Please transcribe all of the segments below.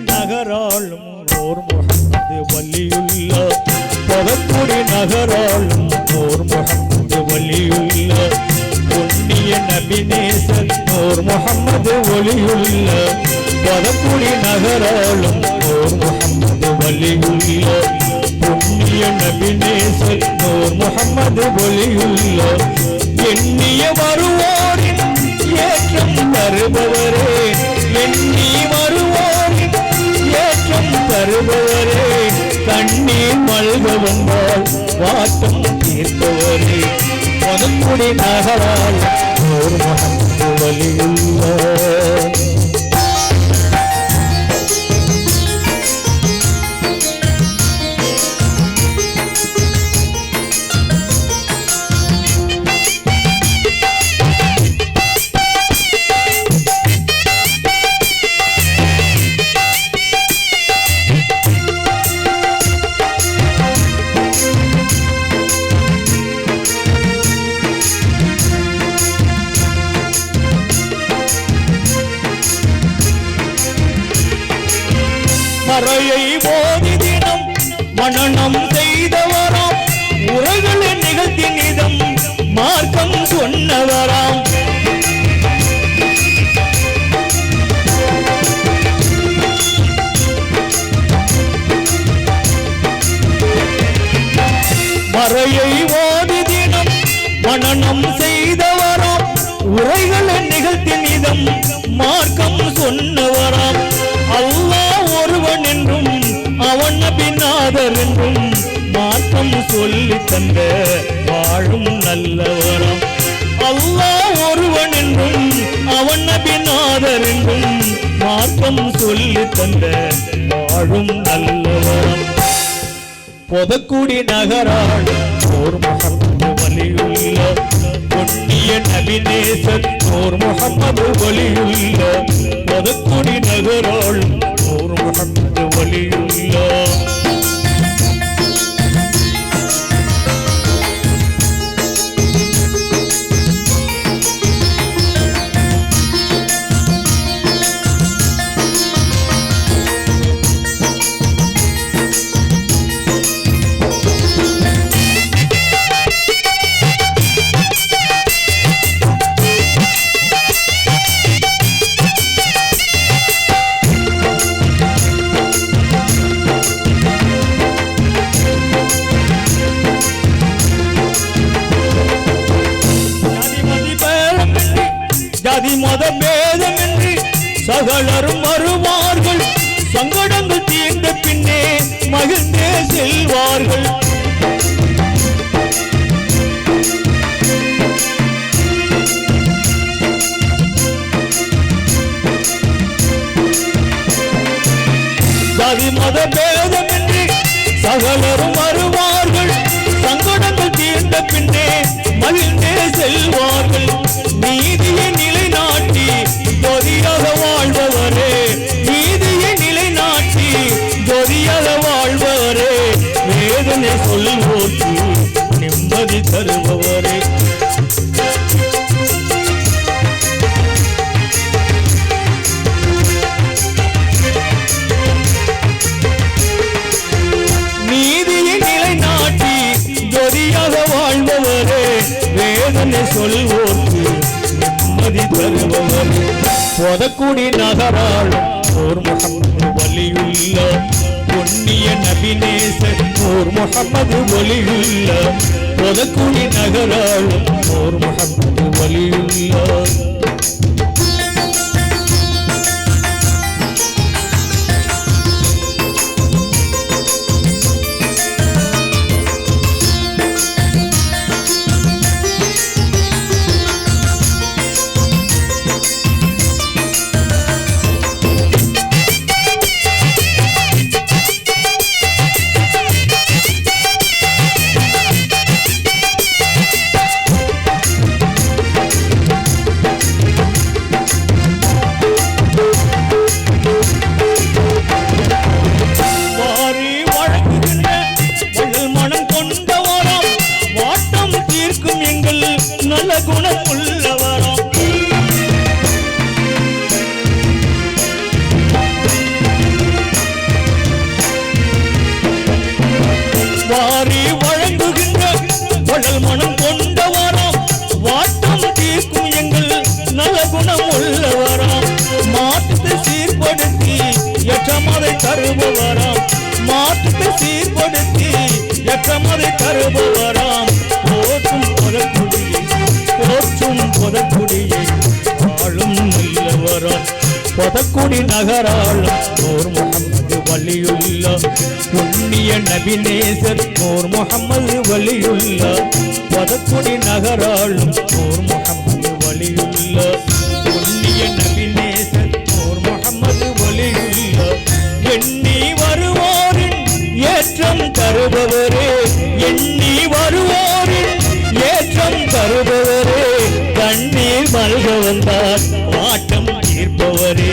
நகராளும் ஓர் முகமது வலியுள்ள பதக்குடி நகராளும் ஓர் முகமது வலியுள்ள புண்ணிய நபிநேசன் ஓர் முகமது ஒளியுள்ள பதக்குடி நகராளும் ஓர் முகமது வலியுள்ள புண்ணிய நபிநேசன் ஓர் முகமது ஒளியுள்ள மல்க வந்தால் வாட்டம் தீர்ப்பவரே முதன்முடி நகரால் ஓர் முகமது வலியுள்ள அறையை போதி தினம் மனநம் செய்தவராம். உரைகளை நிகழ்த்தி நிதம் மார்க்கம் சொன்னவராம். தந்த வாழும் நல்லவரம் அல்லாஹ் ஒருவன் என்றும் அவன் நபிநாதர் என்றும் மார்க்கம் சொல்லி தந்த வாழும் நல்லவரம் பொதக்குடி நகராள் ஓர் முகமது வலியுள்ள பொன்னிய நபிநேசன் ஓர் முகமது வலியுள்ள பொதக்குடி நகராள் ஓர் முகமது வலியுள்ள மகளரும் வருவார்கள். சங்கடங்கள் தீர்ந்த பின்னே மகிழ்ந்தே செல்வார்கள். ஜாதி மத பேதமின்றி சகலரும் வருவார்கள். சங்கடங்கள் தீர்ந்த பின்னே மகிழ்ந்தே செல்வார்கள். தருபவரே பொதக்குடி நகராள் ஓர் முகமது வலியுள்ள பொன்னிய நபிநேசன் ஓர் முகமது வலியுள்ள. பொதக்குடி நகராள் ஓர் முகமது வலியுள்ள மாற்றத்தை சீர்படுத்தி எற்றமதை தருபவராம் மாற்றத்தை சீர்படுத்தி எற்றமதை தருபவராம் போற்றும் புதற்குடியை போற்றும் புதற்குடியை ஆளும் நல்லவராம். புதக்குடி நகராளும் நூர் முகமது வலியுள்ள. புண்ணிய நபிநேசர் நூர் முகமது வலியுள்ள. புதக்குடி நகராளும் நூர் மல்க வந்தார் ஆட்டம் தீர்ப்பவரே.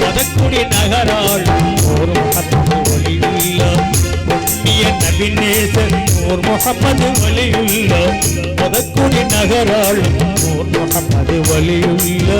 பதக்குடி நகராள் ஒரு முகப்பது ஒளியுள்ள புண்ணிய நபிநேசன் ஓர் முகமது வலியுள்ள பதக்குடி நகராள் ஓர் முகமது வலியுள்ள